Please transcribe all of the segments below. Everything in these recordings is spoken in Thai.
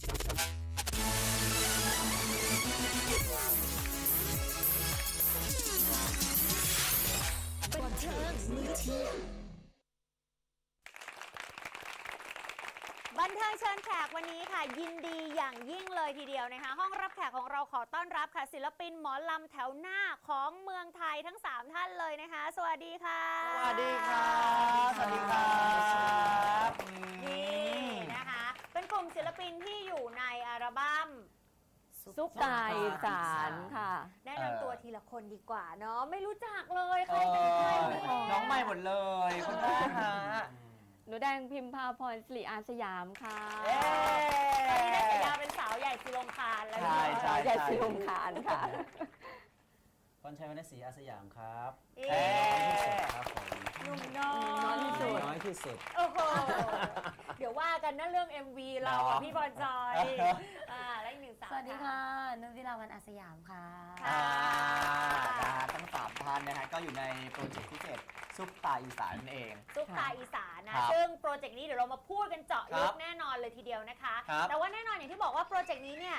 บันเทิงมือเที่ยงบันเทิงเชิญแขกวันนี้ค่ะ ยินดีอย่างยิ่งเลยทีเดียวนะคะ ห้องรับแขกของเราขอต้อนรับค่ะ ศิลปินหมอลำแถวหน้าของเมืองไทยทั้ง 3 ท่านเลยนะคะ สวัสดีค่ะ สวัสดีครับ สวัสดีครับ นี่นะคะ เป็นกลุ่ มศิลปินที่อยู่ในอัลบั้ม ซุปตาอีสานค่ะ แนะนำตัวทีละคนดีกว่าเนาะไม่รู้จักเลยใคเอรเป็นใครอไม่รู้น้องใหม่หมดเลยคุณแม่ฮะหนูแดงพิมพาพรสิริอาสยามค่ะเอ๊ตอนนี้ได้ฉายาะเป็นสาวใหญ่ศิลมคารแล้วใช่ใช่ยายสิลมคานค่ะพรชัยวรรณศรีอาสยามครับเอ๊เอ๊ะะครับผม หนุ่มน้อน้อยที่สุดยน้อยที่สุด โอ้โห เดี๋ยวว่ากันนะเรื่อง MV เรากับพี่บอลจอยอ่าและอีกหนึ่งสาว สวัสดีค่ะ นุชวิลาวันอาสยามค่ะ อ่านะฮะทั้งสามท่านนะฮะก็อยู่ในโปรเจกต์พิเศษซุปตาอีสานนั่นเอง ซุปตาอีสานนะ ครับซึ่งโปรเจกต์นี้เดี๋ยวเรามาพูดกันเจาะลึครักบแน่นอนเลยทีเดียวนะคะ ครับแต่ว่าแน่นอนอย่างที่บอกว่าโปรเจกต์นี้เนี่ย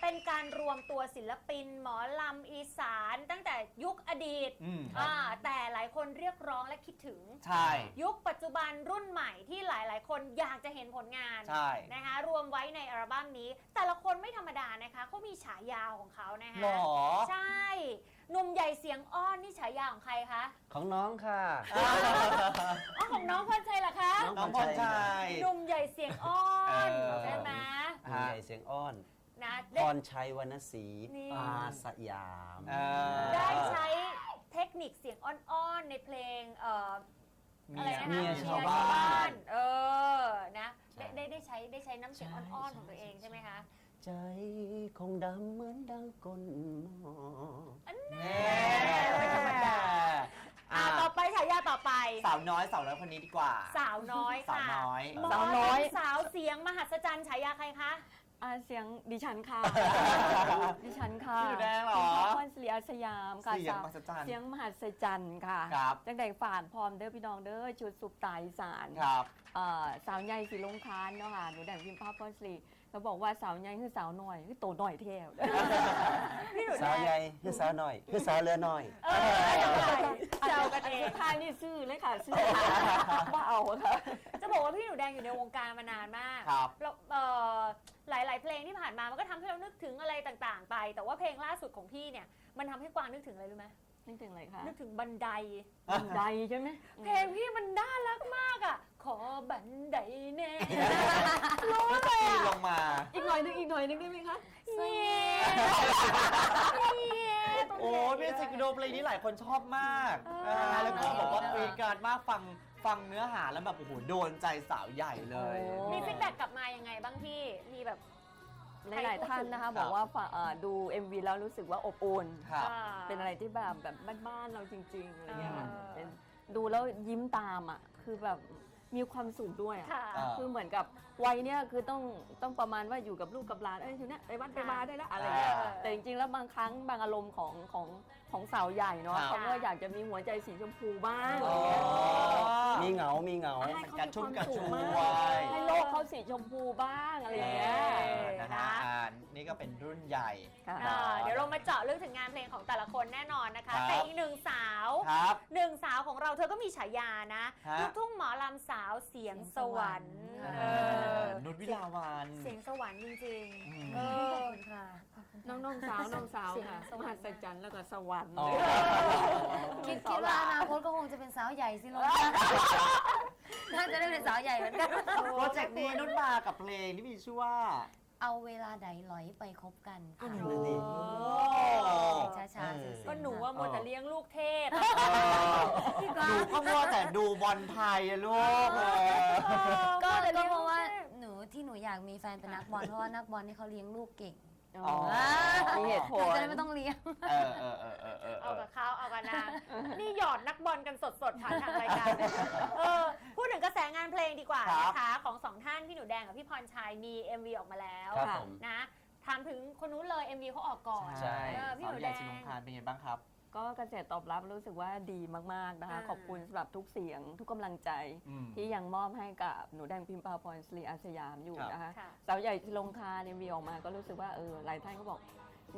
เป็นการรวมตัวศิลปิน หมอลำอีสาน ตั้งแต่ยุคอดีตอืมอ่าแต่หลายคนเรียกร้องและคิดถึง ใช่ ยุคปัจจุบันรุ่นใหม่ที่หลายๆ คนอยากจะเห็นผลงานใช่ นะคะรวมไว้ในอัลบั้มนี้ แต่ละคนไม่ธรรมดานะคะเขามีฉายาของเขานะคะหรอใช่หนุ่มใหญ่เสียงอ้อนนี่ฉายาของใครคะของน้องค่ะ อ๋อของน้องพรชัยเหรอคะน้องพรชัย หนุ่มใหญ่เสียงอ้อนเออ ใช่ไหม คุณใหญ่เสียงอ้อน นะพได้ รชัยวรรณศรีนี่ อาสยามเออได้ใช้เทคนิคเสียงอ้อนๆในเพลงเอ่อเมีอะไรยนะคะเมียชาวเมียบ้านเออนะใช่ได้ได้ได้ใช้ได้ใช้น้ำเสียงใช่อ้อนๆใช่ของตัวเองใช่ไหมคะใจคงดำเหมือนดังก้นหม้อแน่ไม่ธรรมดาอ่าอ่าต่อไปฉายาต่อไป สาวน้อยสาวน้อยคนนี้ดีกว่า สาวน้อยสาวค่ะน้อยหมอสาวน้อยลำสาวเสียงมหัศจรรย์ฉายาใครคะ อาเสียงดิฉันค่ะ ดิฉันค่ะพี่หนูแดงเหรอพิมพาพรสิริอาสยามค่ะเสียงมหัศจรรย์เสียงมหัศจรรย์ค่ะครับจังแดงฝากพร้อมเด้อพี่น้องเด้อชุดซุปตาอีสานครับเอ่อสาวใหญ่สีลงคานเนาะค่ะหนูแดงพิมพาพรสิริ เราบอกว่าสาวใหญ่คือสาวหน่อยคือโตหน่อยเท่วพี่หนูสาวแดใหงญ่คือสาวน้อย คือสาวเรือน้อยเออเจ้ากันเองสุดท้ายนี่ซื่อเลยค่ะซื่อว่าเอาค่ะจะบอกว่าพี่หนูแดงอยู่ในวงการมานานมากครับแล้วเอ่อหลาย ๆ เพลงที่ผ่านมามันก็ทำให้เรานึกถึงอะไรต่าง ๆ ไป แต่ว่าเพลงล่าสุดของพี่เนี่ยมันทำให้กวางนึกถึงอะไรรู้ไหม นึกถึงอะไรคะนึกถึงบันได บันไดใช่ไหมเพลงพี่มันน่ารักมากอะ ขอบันไดแน่รู้เลยปีนอะลงมา อีกหน่อยนึงอีกหน่อยนึงได้ไหมคะเย้เย้โอ้ยมิวสิกวิดีโอเพลงนี้หลายคนชอบมากเออนะแล้วก็บอกว่าปีการมากฟังฟังเนื้อหาแล้วแบบโอ้โหโดนใจสาวใหญ่เลยโอ้มีฟีดแบ็กกลับมายังไงบ้างพี่มีแบบ หลาย ๆ ท่านนะคะครับบอกว่าฝเอ่อดู MV แล้วรู้สึกว่าอบอุ่นครับอ่าเป็นอะไรที่แบบแบบบ้าน ๆ เราจริง ๆ อะไรเงี้ยค่ะเออเป็นดูแล้วยิ้มตามอะ คือแบบมีความสุขด้วยอะ ค่ะ อ่า คือเหมือนกับวัยเนี้ยคือต้องต้องประมาณว่าอยู่กับลูกกับหลานเอ้ยอยู่เนี้ยไปวัดไปมาได้แล้วอะไรเงี้ยอ่าแต่จริงๆแล้วบางครั้งบางอารมณ์ของของ ของสาวใหญ่เนาะครับ เขาก็อยากจะมีหัวใจสีชมพูบ้างอ๋อมีเหงา มีเหงา ให้กระชุ่มกระชมีวความสุขมากยให้โลกเขาสีชมพูบ้างอะไรอย่างเงี้ยเออนะฮะอ่านี่ก็เป็นรุ่นใหญ่ ค่ะ อ่าเดี๋ยวเรามาเจาะลึกถึงงานเพลงของแต่ละคนแน่นอนนะคะ ครับ แต่อีกหนึ่งสาวครับ หนึ่งสาวของเราเธอก็มีฉายานะฮะ ลูกทุ่งหมอลำสาวเสียงสวรรค์เอเอออนุชวิลาวัน เสียงสวรรค์จริงอืม ๆเออ ค่ะ น้องน้องสาวน้องสาวเสียงค่ะสวรรค์มหัศจรรย์แล้วก็สวรรค์ อ๋อ คิดคิดว่าอนาคตก็คงจะเป็นสาวใหญ่สิลูกน่าจะได้เป็นสาวใหญ่เหมือนกันโปรเจกต์นี้นุ่นมากับเพลงที่มีชื่อว่า เอาเวลาใดหลอยไปคบกันค่ะโอ้โหช้าๆซื่อๆก็หนูว่ามัวแต่เลี้ยงลูกเทพ หนูก็มัวแต่ดูบอลไทยอะลูกเออ ก็มัวแต่ก็ลี้ยงเพราะว่าลูกทพหนูที่หนูอยากมีแฟนเป็นนักบอลเพราะว่านักบอลนี่เขาเลี้ยงลูกเก่ง อ๋อมีเหตุผหนูลจะได้ไม่ต้องเลี้ยง เออเออเออเออเออเอากับเขาเอากับนาง นี่หยอดนักบอลกันสดๆผ่านทางรายการเออพูดถึงกระแสงานเพลงดีกว่านะคะของสองท่านพี่หนูแดงกับพี่พรชัยมี MV ออกมาแล้วครับค่ะผมนะถามถึงคนนู้นเลย MV เขาออกก่อนใช่เออพี่หสาวนูใหแดญ่งชิมงคานเป็นไงบ้างครับ ก็กระแสตอบรับรู้สึกว่าดีมากๆนะคะ อ่า ขอบคุณสำหรับทุกเสียงทุกกำลังใจ อืม ที่ยังมอบให้กับหนูแดงพิมพ์ปาพรสรีอาสยามอยู่ครับ นะคะ ค่ะ สาวใหญ่ที่ลงคาเนี่ยมีออกมาก็รู้สึกว่าเออหลายท่านก็บอก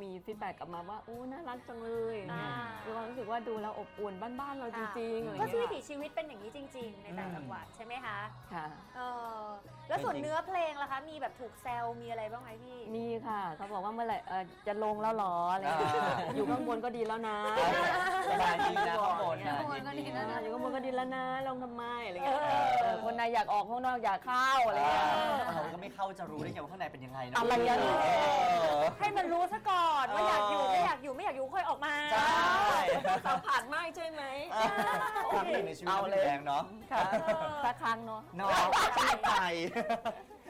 มีฟีดแบ็กกลับมาว่าโอ้น่ารักจังเลยอย่างเงี้ยอ่ามีมีความรู้สึกว่าดูแล้วอบอุ่นบ้านๆเราจริงๆอะไรก็เงี้วิถียชีวิตเป็นอย่างนี้จริง ๆ ในต่างจังหวัดใช่ไหมคะค่ะ เออแล้วส่วนจริงๆ เนื้อเพลงล่ะคะ มีแบบถูกแซวมีอะไรบ้างไหมพี่ มีค่ะ เขาบอกว่าเมื่อไหร่เอ่อจะลงแล้วเหรออะไรเงี้ยอ่า อยู่ข้างบนก็ดีแล้วนะสบายดีนะข้างบนนะข้างบนก็ดีแล้วนะอยู่ข้างบนก็ดีแล้วนะ ลงทำไมอะไรเงี้ยเออเออคนในอยากออกข้างนอกอยากเข้าอะไรเงี้ยเราก็ไม่เข้าจะรู้ได้ไงว่าข้างในเป็นยังไงนะอะไรอะเออ ให้มันรู้ซะก่อนว่าอยากอยู่เออไม่อยากอยู่ไม่อยากอยู่ค่อยออกมาใช่ สัมผัสมากใช่ไหมครั้งหนึ่งในชีวิตเอามันเลยแดงเนาะค่ะสักครั้งเนาะ น้องชื่นใจ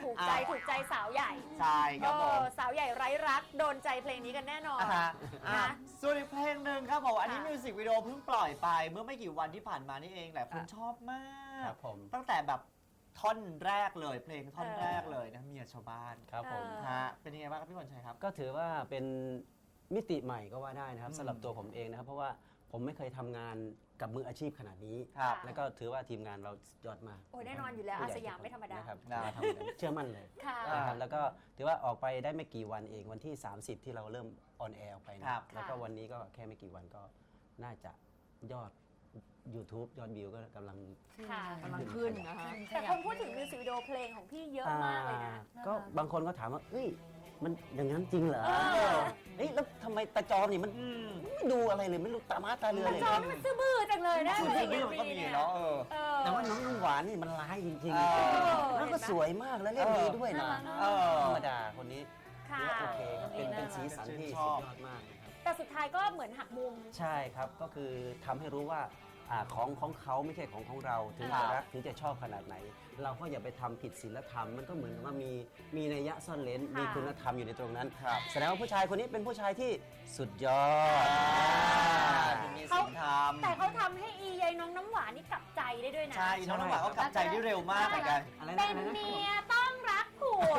ถูกใจถูกใจสาวใหญ่ ใช่ครับผเอมอสาวใหญ่ไร้รัก โดนใจเพลงนี้กันแน่นอน อะฮะอะนะส่วนอีกเพลงหนึ่งครับผมอันนี้ค่ะ มิวสิกวิดีโอเพิ่งปล่อยไป เมื่อไม่กี่วันที่ผ่านมานี่เองหลายคนค่ะชอบมาก ครับผม ตั้งแต่แบบ ท่อนแรกเลยเพลงท่อนเออแรกเลยนะเมียชาวบ้านครับผมเออฮะเป็นยังไงบ้างครับพี่บอลชัยครับ ก็ถือว่าเป็นมิติใหม่ก็ว่าได้นะครับอืม สำหรับตัวผมเองนะครับ เพราะว่าผมไม่เคยทำงานกับมืออาชีพขนาดนี้ ครับ แล้วก็ถือว่าทีมงานเราสุดยอดมากโอ้ยแน่นอนอยู่แล้วผู้อาใหญ่สยามทุกคนไม่ธรรมดา นะครับได้ทำกันเชื่อมั่นเลยค่ะอ่านะครับแล้วก็ถือว่าออกไปได้ไม่กี่วันเองวันที่ 30 ที่เราเริ่มออนแอร์ออกไปนะครับ แล้วก็ค่ะวันนี้ก็แค่ไม่กี่วันก็น่าจะยอด YouTube ยอดวิวก็กำลังค่ะกำลังขึ้นนะคะแต่คนพูดถึงมิวสิกวิดีโอเพลงของพี่เยอะมากเลยนะอ่าก็บางคนก็ถามว่าเอ้ยมันอย่างนั้นจริงเหรอเออเฮ้ยแล้วทำไมตาจอมนี่มันอืมไม่ดูอะไรเลยไม่รู้ตามาตาเรือเลยจอมมันซื่อบื้อจังเลยนะจเพลริงงๆมันก็มีเนี่ยเนาะเออเออแต่ว่าน้องน้ำหวานนี่มันร้ายจริงเออๆแล้วก็สวยมากแล้วเล่นดีด้วยนะเออธรรมดาคนนี้ค่ะถือว่าโอเคครับเป็นเป็นสีสันที่ชื่นชสุอบดยอดมากนะครับแต่สุดท้ายก็เหมือนหักมุมใช่ครับก็คือทำให้รู้ว่า อ่าของของเขาไม่ใช่ของของเราถึงครัจะบรักถึงจะชอบขนาดไหน เราก็อย่าไปทำผิดศีลธรรมมันก็เหมือนกับว่ามีมีนัยยะซ่อนเลนค่ะมีคุณธรรมอยู่ในตรงนั้นครับแสดงว่าผู้ชายคนนี้เป็นผู้ชายที่สุดยอดมีสิ่งทำ แต่เขาทำให้อียายน้องน้ำหวานนี่กลับใจได้ด้วยนะ ใช่น้องน้ำหวานเขากลับใจได้เร็วมากเหมือนกันอะไรนะเป็อะนไรนะ เมียต้องรักผัว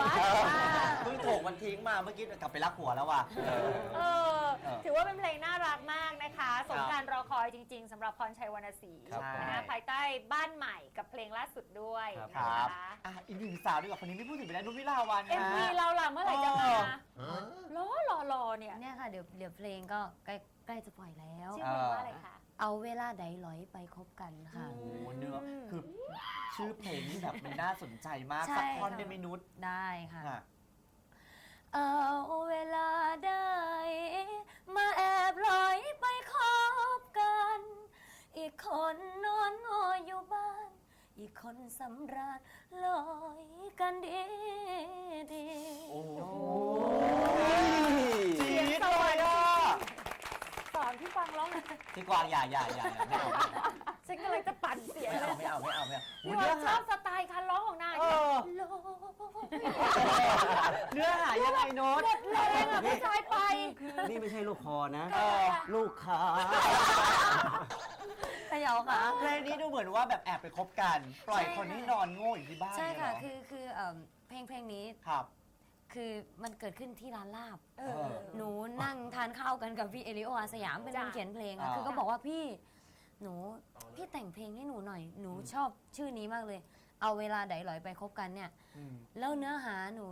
เพิ่งถูกมันทิ้งมาเมื่อกี้กลับไปรักหัวแล้วว่ะ เออ เออถือว่าเป็นเพลงน่ารักมากนะคะ สมการรอคอยจริง ๆสำหรับพรชัยวรรณศรีครับผมนะคะภายใต้บ้านใหม่กับเพลงล่าสุดด้วยครับคนะรับคะอะอีกหนึ่งสาวดีกว่าคนนี้ไม่พูดถึงไปแล้วนุ้วิลาวันเอ็มนะวีเราล่ะเมื่อไหร่จะมาเอรอรอรอเนี่ยเนี่ยค่ะเดี๋ยวเดี๋ยวเพลงก็ใกล้ใกล้จะปล่อยแล้ว ชื่อเพลงว่าอะไรคะ เอาเวลาใดร้อยไปคบกันค่ะ โอ้โหเนื้อคือชื่อเพลงนี่แบบมันน่าสนใจมากใช่ สักท่อนค่ะได้ไหมนุชได้ค่ะอะ เอาเวลาได้ มาแอบลอยไปคบกัน อีกคนนอนงออยู่บ้าน อีกคนสำราญลอยกันดีดีโอ้โหเสียงจี๊ดสเลวรรยค์อะสอนพี่ฟังร้องหน่อยพี่กวางอย่าอย่าอย่าอย่าไม่เอาฉันก็เลยจะปั่นเสียงไม่เลเอายไม่เอาไม่เอาไม่เอาพี่เนื้ว่าอชหาอบสไตล์การร้องของนางเออโลเนื้อหายังไงโน้ตหมดแรงอะผู้ชายไป นี่ไม่ใช่ลูกคอนะเออลูกค้าเขย่าค่ะ เพลงนี้ดูเหมือนว่าแบบแอบไปคบกัน ปล่อยคนที่นอนโง่อยู่ที่บ้านใช่ค่ะเนี่ยเหรคือคือเอิ่มเพลงเพลงนี้ครับ คือมันเกิดขึ้นที่ร้านลาบ เอเอออหนูนั่งทานข้าวกันกับพี่เอลิโออาสยามเป็นคนจ้ะ เขียนเพลงอ่าอะคือก็บอกว่าพี่หนูพี่แต่งเพลงให้หนูหน่อย หนูชอบชื่อนี้มากเลย เอาเวลาใดหลอยไปคบกันเนี่ย อืม แล้วเนื้อหาหนู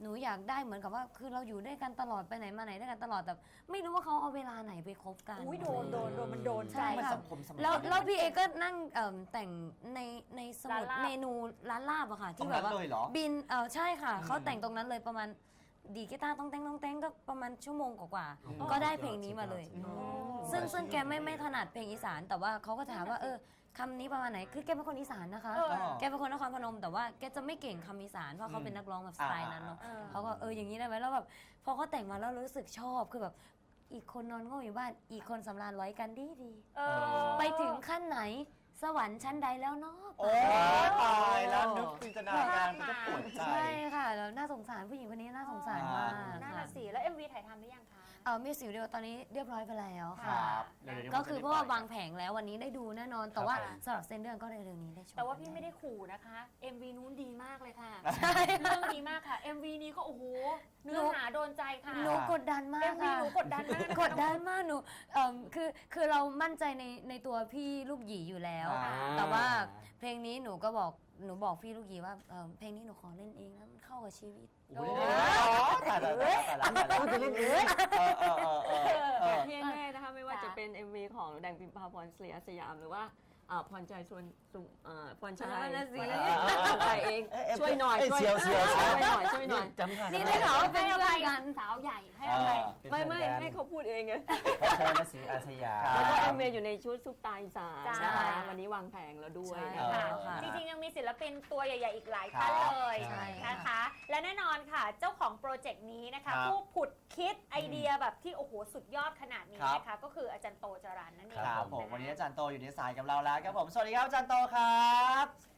หนูอยากได้เหมือนกับว่าคือเราอยู่ด้วยกันตลอดไปไหนมาไหนด้วยกันตลอดแต่ไม่รู้ว่าเขาเอาเวลาไหนไปคบกัน อุ้ยโดนโดนโดนมันโดนใจใช่ มันค่ะ สังคมสมัยแล้วนี้แล้วพี่เอก็นั่งเอิ่มแต่งในในสมุดร้านลาบ เมนูร้านลาบอะค่ะ ตรที่งแบนั้บนว่าเลยเหรอ บินเออใช่ค่ะอืมเขาแต่งตรงนั้นเลยประมาณดีดกีตาร์ต้องแต่งต้องแต่งก็ประมาณชั่วโมงกว่าอืมๆก็ได้เพลงนี้มาเลยสุดยอดซึ่งซึ่งแกไม่ไม่ถนัดเพลงอีสาน แต่ว่าเขาก็ถามว่าเออ คำนี้ประมาณไหน คือแกเป็นคนอีสานนะคะ เออ แกเป็นคนนครพนม แต่ว่าแกจะไม่เก่งคำอีสานเพราะเขาเป็นนักร้องแบบสไตล์นั้นเนาะเออเขาก็เอออย่างนี้ได้ไหมแล้วแบบพอเขาแต่งมาแล้วรู้สึกชอบคือแบบอีกคนนอนโง่อยู่บ้านอีกคนสำราญร้อยกันดีดีเออไปถึงขั้นไหนสวรรค์ชั้นใดแล้วเนาะโอ้ยตายแล้วนึกจินตนาการมันก็ปวดใจ ใช่ค่ะแล้วน่าสงสารผู้หญิงคนนี้น่าสงสารมากนั่นค่ะน่ะสิแล้ว MV ถ่ายทำหรือยังคะ อมิวสิกวิดีโอตอนนี้เรียบร้อยไปแล้วคค่ะรับเร็วๆนี้ก็คือผมจเพราะว่าวางได้แผงแล้ววันนี้ได้ดูแน่นอนครัแต่บว่าผม สำหรับเส้นเรื่องก็เร็วๆนี้ได้ชมแต่ว่าพี่กันไม่ได้ขู่นะคะ MV นู้นดีมากเลยค่ะใช่เรื่องดีมากค่ะ MV นี้ก็โอ้โหเนื้อหาโดนใจค่ะ หนูกดดันมาก MV ค่ะหนูกดดันมากกดดันมากหนูเอ่อคือคือเรามั่นใจในในตัวพี่ลูกหยีอยู่แล้ว อ่า แต่ว่าเพลงนี้หนูก็บอก หนูบอกพี่ลูกยีว่าเอ่อเพลงนี้หนูขอเล่นเองนะมันเข้ากับชีวิต โอ้ยแต่ละแต่ละแต่ละแต่ละจะเล่นเองเออเออเออเออเที่แน่ๆนะคะไม่ว่าค่ะจะเป็น MV ของแดงพิมพาพรศรีอาสยามหรือว่าอ่าพรชัยชวนสุอ่าพรชัยพรชัยศรีใจเองเอ๊ะเอ๊ะ ช่วยหน่อยเอ๊ะช่วยเสียวเสียวเสียว ช่วยหน่อยช่วยหน่อย จำได้นี่ได้ข่าวว่าเป็นให้อเพื่ภัอยนกันสาวใหญ่ให้อภัยไม่ไม่ให้เขาพูดเองไงพระชัยนศรีอาสยามคแล้วก็รัเอ็บมเอยู่ในชุดซุปตาอีสานจ้า นะคะวันนี้วางแผงแล้วด้วยใช่นะคะค่ะค่ะ จริงๆ ยังมีศิลปินตัวใหญ่ๆ อีกหลายท่านครับเลยใช่นะคะ และแน่นอนค่ะ เจ้าของโปรเจกต์นี้นะคะ ครับผู้ผุดคิดไอเดียแบบที่โอ้โหสุดยอดขนาดนี้ครับ นะคะ ก็คืออาจารย์โตจรันนั่นเองครับผมะะวันนี้อาจารย์โตอยู่ในสายกับเราแล้วครับผมสวัสดีครับอาจารย์โตครับส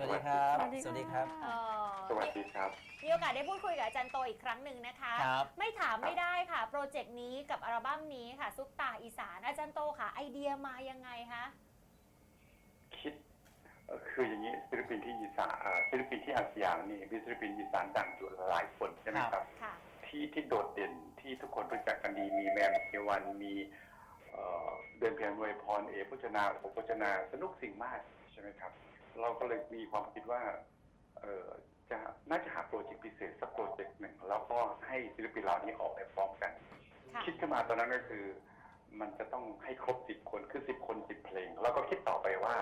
วัสดีครับสวัสดีค่ะสวัสดีครับ เอ่อสวัสดีครับ มีโอกาสได้พูดคุยกับอาจารย์โตอีกครั้งหนึ่งนะคะ ครับ ไม่ถามไม่ได้ค่ะ โปรเจกต์นี้กับอัลบั้มนี้ค่ะ ซุปตาอีสานอาจารย์โตค่ะ ไอเดียมายังไงคะ คิดเอ่อคืออย่างนี้ศิลปินที่อีสานอ่าศิลปินที่อาสยามนี่มีศิลปินอีสานดังอยู่หลายคนใช่ไหมครับ ค่ะ ที่ที่โดดเด่นที่ทุกคนรู้จักกันดีมีแมมเทวันมีเอ่อเดินเพียงนวยพรเอพจนาโอพจนาสนุกสิ่งมากใช่ไหมครับ เราก็เลยมีความคิดว่า เออจะน่าจะหาโปรเจกต์พิเศษสักโปรเจกต์หนึ่งแล้วก็ให้ศิลปินเหล่านี้ออกไปพร้อมกัน ค่ะคิดขึ้นมาตอนนั้นก็คือ มันจะต้องให้ครบสิบคนคือสิบคนสิบเพลง แล้วก็คิดต่อไปว่า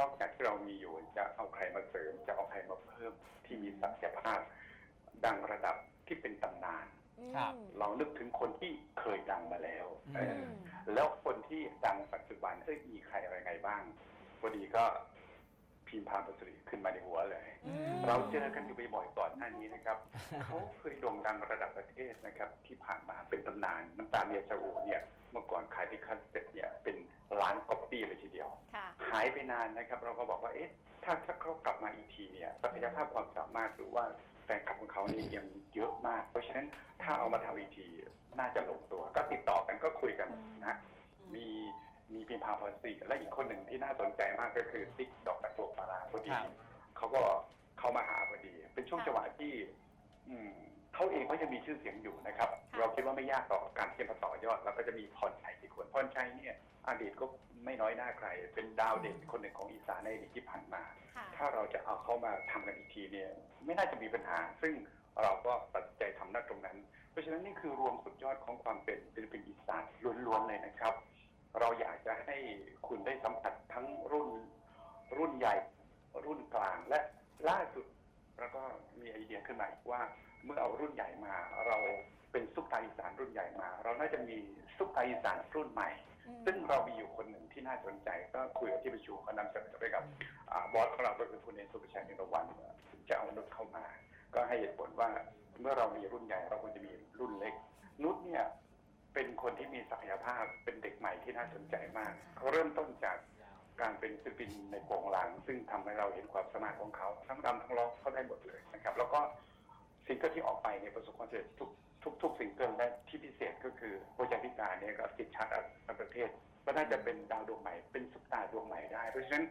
นอกจากที่เรามีอยู่จะเอาใครมาเสริม จะเอาใครมาเพิ่มที่มีศักยภาพ ดังระดับที่เป็นตำนานครับอืมเรานึกถึงคนที่เคยดังมาแล้วอืมเออแล้วคนที่ดังปัจจุบันเอ้ยมีใครอะไรไงบ้างพอดีก็ พิมพ์พานประสิริขึ้นมาในหัวเลยอืมเราเจอกันอยู่บ่อยๆก่อนหน้านี้นะครับ เขาเคยโด่งดังระดับประเทศนะครับ ที่ผ่านมาเป็นตำนานน้ำตาเมียชาอูเนี่ยเมื่อก่อนขายที่คัสเซ็ตเนี่ยเป็นล้านก๊อปปี้เลยทีเดียวค่ะหายไปนานนะครับ เราก็บอกว่าเอ๊ะถ้าถ้าเขากลับมาอีกทีเนี่ยศักยภาพความสามารถหรือว่าแฟนคลับของเขาเนี่ยยังเยอะมาก เพราะฉะนั้นถ้าเอามาทำอีกทีน่าจะลงตัว ก็ติดต่อกันก็คุยกันนะมี มีพิมพาพรสีและอีกคนหนึ่งที่น่าสนใจมากก็คือติ๊กดอกตะโกปาราพอดีครับ เขาก็เขามาหาพอดี เป็นช่วงค่ะจังหวะที่ อืมเขาเองก็ยังมีชื่อเสียงอยู่นะครับ ค่ะ เราคิดว่าไม่ยากต่อการที่จะมาต่อยอด แล้วก็จะมีพรชัยอีกคนพรชัยเนี่ยอดีตก็ไม่น้อยหน้าใคร เป็นดาวเด่นคนหนึ่งของอีสานในอดีตที่ผ่านมา ค่ะ ถ้าเราจะเอาเขามาทำกันอีกทีเนี่ยไม่น่าจะมีปัญหา ซึ่งเราก็ตัดสินใจทำหน้าตรงนั้น เพราะฉะนั้นนี่คือรวมสุดยอดของความเป็นศิลปินอีสานล้วนๆเลยนะครับ เราอยากจะให้คุณได้สัมผัสทั้งรุ่น รุ่นใหญ่ รุ่นกลางและล่าสุดแล้วก็มีไอเดียขึ้นมาอีกว่า เมื่อเอารุ่นใหญ่มา เราเป็นซุปตาอีสานรุ่นใหญ่มา เราน่าจะมีซุปตาอีสานรุ่นใหม่ ซึ่งเรามีอยู่คนหนึ่งที่น่าสนใจ ก็คุยกับที่ประชุมก็นำเสนอไปกับอ่าบอสของเราก็คือคุณเอสุภชัยนิรวันถึงจะเอานุชเข้ามา ก็ให้เหตุผลว่าเมื่อเรามีรุ่นใหญ่เราควรจะมีรุ่นเล็ก นุชเนี่ย เป็นคนที่มีศักยภาพเป็นเด็กใหม่ที่น่าสนใจมาก เขาเริ่มต้นจากการเป็นศิลปินในโปรงลางซึ่งทำให้เราเห็นความสามารถของเขาทั้งรำทั้งร้องเขาได้หมดเลยนะครับ แล้วก็ซิงเกิลที่ออกไปเนี่ยประสบความสำเร็จทุกทุกทุกซิงเกิลและที่พิเศษก็คือโปรเจกต์พิการเนี่ยก็ติดชาร์ตอันประเทศก็น่าจะเป็นดาวดวงใหม่เป็นซุปตาดวงใหม่ได้ เพราะฉะนั้น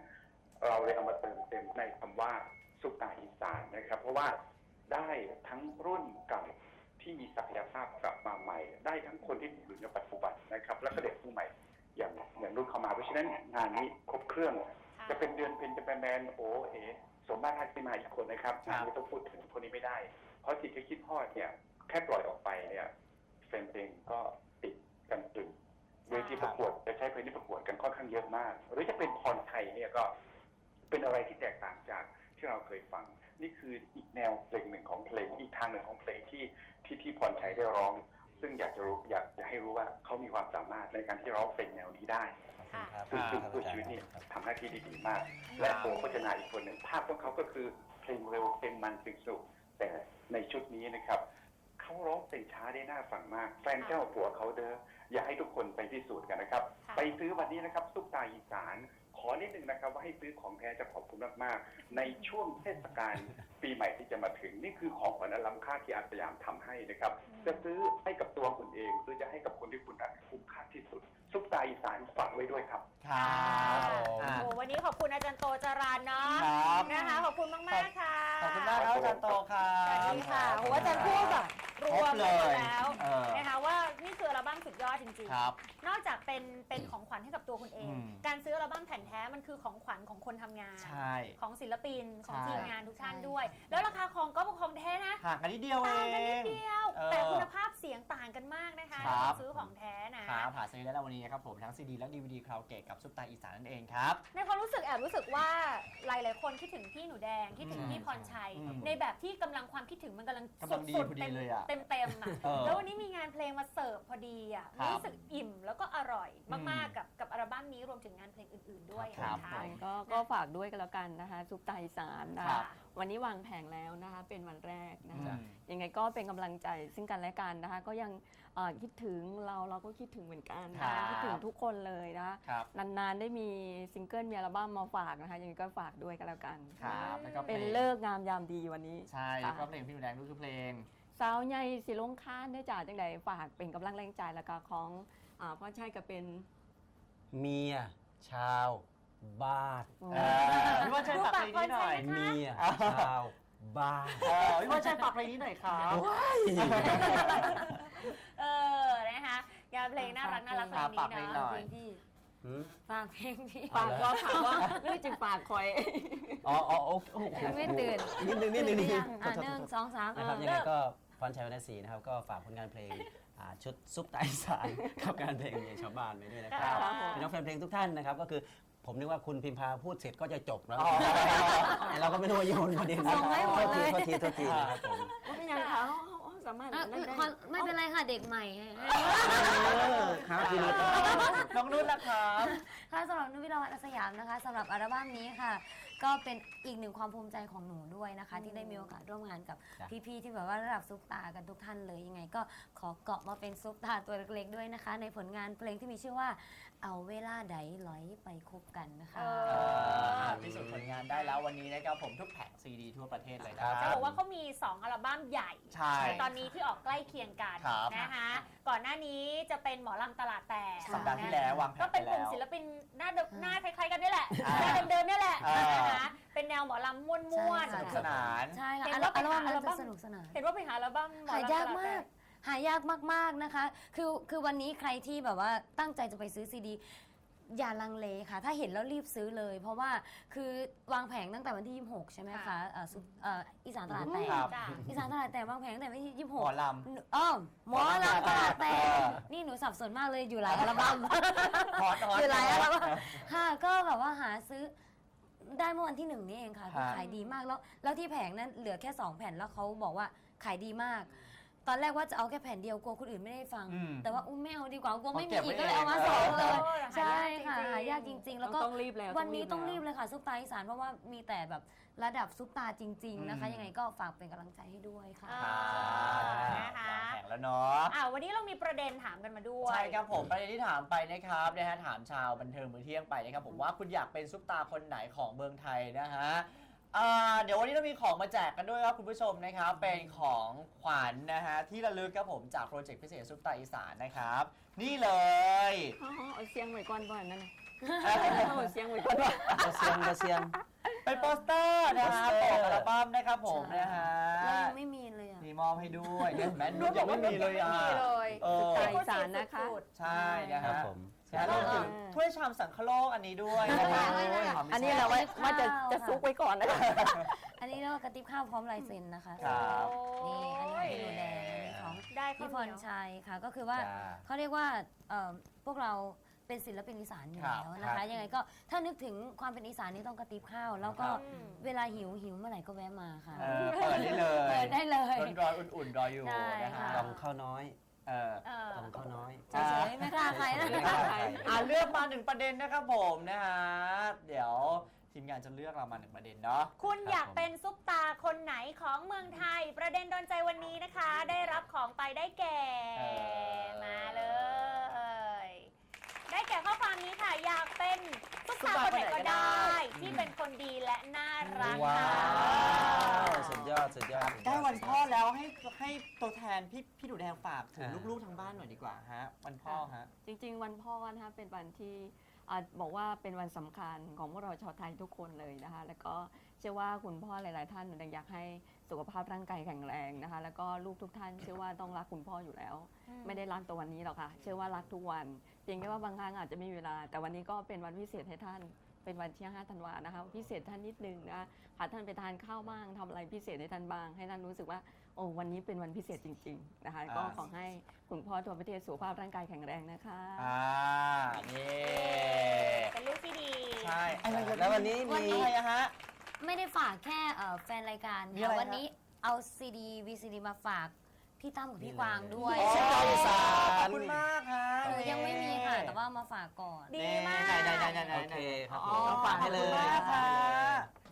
เราเลยเอามาเติมเต็มในคำว่าซุปตาอีสานนะครับ เพราะว่าได้ทั้งรุ่นเก่า ที่มีศักยภาพกลับมาใหม่ ได้ทั้งคนที่อยู่ในปัจจุบันนะครับ แล้วก็เด็กผู้ใหม่อย่างอย่างรุ่นเข้ามาเพราะฉะนั้นงานนี้ครบเครื่อง จะเป็นเดือนเพ็ญจะเป็นแมนโอเอสมมาตรทักษิมาอีกคนนะครับครับงานนี้ต้องพูดถึงคนนี้ไม่ได้ เพราะจิตที่คิดทอดเนี่ยแค่ปล่อยออกไปเนี่ยแฟนเพลงก็ติดกันตึงเวทีประกวดจะใช้เพลงที่ประกวดกันค่อนข้างเยอะมาก หรือจะเป็นพรไทยเนี่ยก็เป็นอะไรที่แตกต่างจากที่เราเคยฟัง นี่คืออีกแนวเพลงหนึ่งของเพลงอีกทางหนึ่งของเพลงที่ที่ที่พรชัยได้ร้อง ซึ่งอยากจะรู้อยากจะให้รู้ว่าเขามีความสามารถในการที่ร้องเพลงแนวนี้ได้ค่ะ ซึ่งซึ่งผู้ชีวิตนี่ทำหน้าที่ได้ดีมาก และโปโฆษณาอีกคนหนึ่งภาพของเขาก็คือเพลงเร็วเพลงมันเพลงสนุกแต่ในชุดนี้นะครับเขาร้องเพลงช้าได้น่าฟังมาก แฟนเจ้าผัวเขาเด้ออยากให้ทุกคนไปพิสูจน์กันนะครับ ค่ะ ไปซื้อวันนี้นะครับซุปตาอีสาน ขอนิดนึงนะครับว่าให้ซื้อของแท้จะขอบคุณมากๆ ในช่วงเทศกาลปีใหม่ที่จะมาถึง นี่คือของขวัญอันล้ำค่าที่อาสยามทำให้นะครับ จะซื้อให้กับตัวคุณเอง หรือจะให้กับคนที่คุณรักคุ้มค่าที่สุด ซุปตาอีสานฝากไว้ด้วยครับ ครับอะโอ้วันนี้ขอบคุณอาจารย์โตจรานเนาะครับ นะคะ ขอบคุณมากมากๆค่ะขอบคุณมากครับอาจารย์โตครับ สวัสดีค่ะโหอาจารย์พูดแบบรวมครบเลยแล้วเออ นะคะว่านี่คืออัลบั้มสุดยอดจริงครับ ๆ นอกจากเป็นเป็นของขวัญให้กับตัวคุณเอง อืม การซื้ออัลบั้มแผ่นแท้มันคือของขวัญของคนทำงาน ใช่ ของศิลปินของใช่ ทีมงานทุกท่านด้วย แล้วราคาของก็เป็นของแท้นะห่างกันนิดเดียวเอต่างกันนิดง เดียวเออ แต่คุณภาพเสียงต่างกันมากนะคะครับ ซื้อของแท้นะ ครับหาซื้อได้แล้ววันนี้นะครับผมทั้งซีดีและดีวดีคราวเกตกับซุปตาอีสานนั่นเองครับ ในความรู้สึกแอบรู้สึกว่าหลาย ๆ คนคิดถึงพี่หนูแดงคิดถึงอืมพี่พรชัย อืมในแบบที่กำลังความคิดถึงมันกำลังกำลังดีสุดพอๆดีเลยอะเต็มเต็มๆอะเออแล้ววันนี้มีงานเพลงมาเสิร์ฟพอดีอะครับรู้สึกอิ่มแล้วก็อร่อยอืมมากๆกับกับอัลบั้มนี้รวมถึงงานเพลงอื่น ๆ ด้วยครับ นะผคะมก็ก็ฝากด้วยกันแล้วกันนะคะซุปตาอีสานนะครัคะบวันนี้วางแผงแล้วนะคะเป็นวันแรกนะคะอืมยังไงก็เป็นกำลังใจซึ่งกันและกันนะคะ ก็ยังเอ่อคิดถึงเราเราก็คิดถึงเหมือนกันนะครัคะบคิดถึงทุกคนเลยนะคะครับนานๆได้มีซิงเกิลมีอัลบั้มมาฝากนะคะ ยังไงก็ฝากด้วยกันแล้วกัน ครับแล้วก็เป็นเลิกษ์งามยามดีวันนี้ใช่แล้วก็เพลงพี่หนูแดงก็คือเพลง สาวใหญ่สิลงค้านได้จากจังใดฝากเป็นกำลังแรงใจแล้วก็ของอ่าพ่อชัยก็เป็น เมีย ชาว บ้านเออพี่ว่าช่วยฝากเพลงนี้หน่อยเมียชาวบ้านเออพี่ว่าช่วยฝากเพลงนี้หน่อยครับเออนะคะงานเพลงน่ารักน่ารักเพลงฝากเพลนี้งหน่เนาะอยพี่หืมฝากเพลงพี่ฝากว่าฝากว่าเรื่องจึงฝากคอยอ๋ออ๋อโอ้โหไม่ตื่นนิดนึงนิดนึงนิดนึงอะหนึ่งสองสามนะครับยังไงก็พรชัยวรรณศรีนะครับก็ฝากผลงานเพลงอ่าชุดซุปไตสารกับการเพลงเมียชาวบ้านไปด้วยนะครับครับพี่น้องแฟนเพลงทุกท่านนะครับก็คือ ผมนึกว่าคุณพิมพาพูดเสร็จก็จะจบแล้วอ๋อแต่เราก็ไม่รู้ว่าโยนประเด็นส่งให้หมดเลย โทษทีโทษทีโทษทีนะครับผมว่าเป็นยังคะเขาเขาสามารถอะนั่นได้ไม่เป็นไรค่ะเด็กใหม่ ครับพี่นุช น้องนุ่นละครับ ค่ะสำหรับนุ้ยวิลาวัฒน์อาสยามนะคะสำหรับอัลบั้มนี้ค่ะ ก็เป็นอีกหนึ่งความภูมิใจของหนูด้วยนะคะ ที่ได้มีโอกาสร่วมงานกับจ้ะ พี่ๆที่แบบว่าระดับซุปตากันทุกท่านเลยยังไง ก็ขอเกาะมาเป็นซุปตาตัวเล็กๆด้วยนะคะ ในผลงานเพลงที่มีชื่อว่า เอาเวลาใดลอยไปคบกันนะคะเอเอออ พิสูจน์ผลงานได้แล้ววันนี้นะครับผมทุกแผงซีดีทั่วประเทศเลยนะคจะรับบอกว่าเขามี 2 อัลบั้มใหญ่ ใช่ตอนนี้ที่ออกใกล้เคียงกันครับ นะคะก่อนหน้านี้จะเป็นหมอลำตลาดแตกใช่สัปดาห์ที่แล้ววางแผก็นไปเป็นกลุ่มแล้วศิลปินหน้าเดิมหน้าคล้ายๆกันนี่แหละอ่าหน้าเดิมๆนี่แหละอ่าน นะคะเป็นแนวหมอลำม้วนใช่สค่ะนุกสนาน ใช่ค่ะเห็อันลว่าไปบั้มหาอัลนั้นบั้จะมสนุกสนานๆเห็นว่าไปหาอัลบั้มหมอหาลำยากตลดมาแตกหายากมากๆนะคะ คือคือวันนี้ใครที่แบบว่าตั้งใจจะไปซื้อซีดี อย่าลังเลค่ะ ถ้าเห็นแล้วรีบซื้อเลย เพราะว่าคือวางแผงตั้งแต่วันที่ 26 ใช่ไหมคะเอ่อซุปเอ่ออีสานตลาดแตก ครับ จ้ะ อีสานตลาดแตกวางแผงตั้งแต่วันที่หมอ26ลอ๋อหมอลำตลาดแตกเออ นี่หนูสับสนมากเลยอยู่หลายอัลบั้มำฮอตฮอตอยู่หลายอัลบั้มค่ะก็แบบว่าหาซื้อได้เมื่อวันที่หนึ่งนี่เองค่ะครับ ขายดีมากแล้ว แล้วที่แผงนั้นเหลือแค่ 2 แผ่นแล้วเขาบอกว่าขายดีมาก ตอนแรกว่าจะเอาแค่แผ่นเดียวกลัวคนอื่นไม่ได้ฟัง อืมแต่ว่าอุ้มไม่เอาดีกว่ากลัวไม่เขาเก็มีบอีกไว้ก็เลยเอามาเองสองเลยเออใช่หายากค่ะจริงๆหายากจริง ๆ แล้วก็ต้องรีบแล้ววันนี้ต้องรีบแล้วเลยค่ะซุปตาอีสานเพราะว่ามีแต่แบบระดับซุปตาจริง ๆ นะคะ อืม ยังไงก็ฝากเป็นกำลังใจให้ด้วยค่ะ อ่า นะคะวางแผงแล้วเนาะ อ่าวันนี้เรามีประเด็นถามกันมาด้วย ใช่ครับผมประเด็นที่ถามไปนะครับนะฮะถามชาวบันเทิงมื้อเที่ยงไปนะครับผมว่าคุณอยากเป็นซุปตาคนไหนของเมืองไทยนะฮะ อ่าเดี๋ยววันนี้เรามีของมาแจกกันด้วยครับคุณผู้ชมนะครับ เป็นของขวัญนะฮะที่ระลึกครับผมจากโปรเจกต์พิเศษซุปตาอีสานนะครับ นี่เลย อ๋อเอาเสียงไว้ก่อนก่อนนั่นน่ะเอาเสียงไว้ก่อนก่อนกระเซียงกระเซียงเป็นโปสเตอร์นะฮะโปสเตขออร์งอัลบั้มนะครับผมใช่นะฮะเรายังไม่มีเลยอะมีมอบให้ด้วยเนี่ยเห็นไหมนุชยังไม่มีเลยอะ ไม่มีเลยเออซุปตาอีสานนะคะสุดใช่นะครัฮะ บผม นะรวมถึงถ้วยชามสังคโลกอันนี้ด้วยนะครับอะไรนะอันนี้เราไว้ว่าจะจะซุกไว้ก่อนนะคะ อันนี้เรียกว่ากระติบข้าวพร้อมลายเซ็นนะคะ ครับ นี่อันนี้ให้ดูแดงอันนี้ของได้พี่ข้าวพเหรนียว ชัยค่ะ ก็คือว่าจ้าเขาเรียกว่าเอ่อพวกเราเป็นศิลปินอีสานอยู่ครับแล้วนะครัคะบยังไงก็ถ้านึกถึงความเป็นอีสานนี่ต้องกระติบข้าว แล้วก็ครับอืมเวลาหิวหิวเมื่อไหร่ก็แวะมาค่ะ เออเปิดได้เลยเปิดได้เลย ร้อนๆอุ่นๆรออยู่ได้นะฮะค่ะกล่องข้าวน้อย เออ เออกล่องข้าวน้อย เฉยๆไม่กล้าใครนะไม่กล้าใครอ่าเลือกมาหนึ่งประเด็นนะครับผมนะฮะเดี๋ยวทีมงานจะเลือกเรามาหนึ่งประเด็นเนาะคุณอยากเป็นซุปตาคนไหนของเมืองไทย ประเด็นโดนใจวันนี้นะคะ ได้รับของไปได้แก่เออมาเลยม ได้แก่ข้อความนี้ค่ะ อยากเป็นซุปตาคนไหนก็ได้ ที่เป็นคนดีและน่ารักว้าค่ะวสุดยอดสุดยอดใกล้วันพ่อแล้วให้ให้ตัวแทนพี่พี่หนูแดงฝากถึงอ่าลูกๆทางบ้านหน่อยดีกว่าฮะ วันพ่อฮะ จริงๆ วันพ่อนะคะเป็นวันที่อ่าบอกว่าเป็นวันสำคัญของพวกเราชาวไทยทุกคนเลยนะคะ แล้วก็ เชื่อว่าคุณพ่อหลาย ๆ ท่านอยากให้สุขภาพร่างกายแข็งแรงนะคะ แล้วก็ลูกทุกท่านเชื่อว่าต้องรักคุณพ่ออยู่แล้ว ไม่ได้รักแต่วันนี้หรอกค่ะ เชื่อว่ารักทุกวันเพียงแค่ว่าบางครั้งอาจจะไม่มีเวลา แต่วันนี้ก็เป็นวันพิเศษให้ท่านเป็นวันที่5ธันวานะคะพิเศษท่านนิดนึงนะพาท่านไปทานข้าวบ้างทำอะไรพิเศษให้ท่านบ้าง ให้ท่านรู้สึกว่าโอ้วันนี้เป็นวันพิเศษจริง ๆ นะคะ ก็อ่าขอให้คุณพ่อทั่วประเทศสุขภาพร่างกายแข็งแรงนะคะอ่านี่เป็นลูกที่ดีใช่อะไรแล้ววันนี้วันมีนี้อะไรอะฮะ ไม่ได้ฝากแค่เอ่อแฟนรายการมีอะไรค่ะฮะวันนี้เอาซีดีวีซีดีมาฝากพี่ตั้มกับพี่กวางด้วยโอ้เช่นกันอีสาน ขอบคุณมากฮะหนูยังไม่มีค่ะ แต่ว่าเอามาฝากก่อน ดีมากไหนไหนไหนไหนไหนโอเคครับอ๋อผมฝากให้เลย ขอบคุณมากค่ะ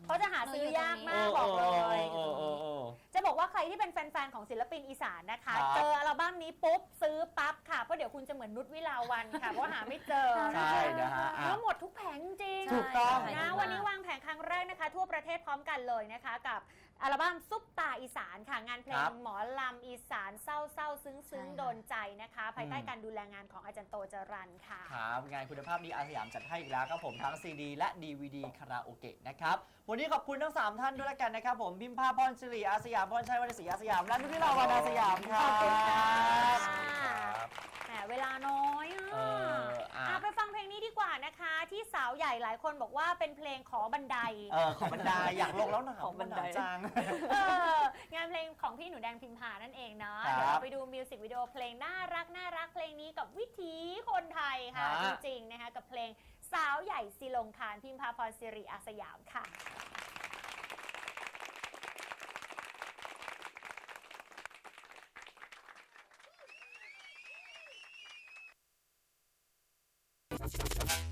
เพราะจะหาซื้อยากมากบอกเลยโอ้โอ้โอ้โอ้จะบอกว่าใค รที่เป็นแฟนๆ ของศิลปินอีสานนะคะ ครับ เจออัลบั้มนี้ปุ๊บซื้อปั๊บค่ะ เพราะเดี๋ยวคุณจะเหมือนนุชวิลาวันค่ะเพราะว่าหาไม่เจอใช่นะฮะอะ แล้วหมดทุกแผงจริงถูกต้องใช่นะค่ะวันนี้วางแผงครั้งแรกนะคะ ทั่วประเทศพร้อมกันเลยนะคะ กับ อัลบั้มซุปตาอีสานค่ะ งานเพลครังบหมอลำอีสานเศร้าเศร้าซึ้งซึ้งใช่ค่ะ โดนใจนะคะ ภายใต้อืม การดูแลงานของอาจารย์โตจรันค่ะ ครับงานคุณภาพดีอาสยามจัดให้อีกแล้วครับผมทั้ง CD และ DVD คาราโอเกะนะครับ วันนี้ขอบคุณทั้ง 3 ท่านด้วยละกันนะครับ ผมพิมพาพรสิริอาสยามพรชัยวรรณศรีอาสยามและนุชนิลาวันอาสยามครัขบอบคุณค่ะครับแหมเวลาน้อยอะาวใหญ่หลายคนบอกว่าเป็นเพลงขอบันไดเออขอบรรดาอยากลงแล้วหนาวขอบันไดหาวจัง เอองานเพลงของพี่หนูแดงพิมพานั่นเองเนาะครับเดี๋ยวเราไปดูมิวสิกวิดีโอเพลงน่ารักน่ารักเพลงนี้กับวิถีคนไทยค่ะ ฮะ จริงๆนะคะกับเพลงสาวใหญ่ซีลงคารพิมพาพรสิริอาสยามค่ะบัน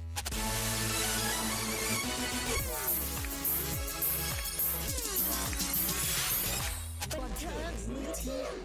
听。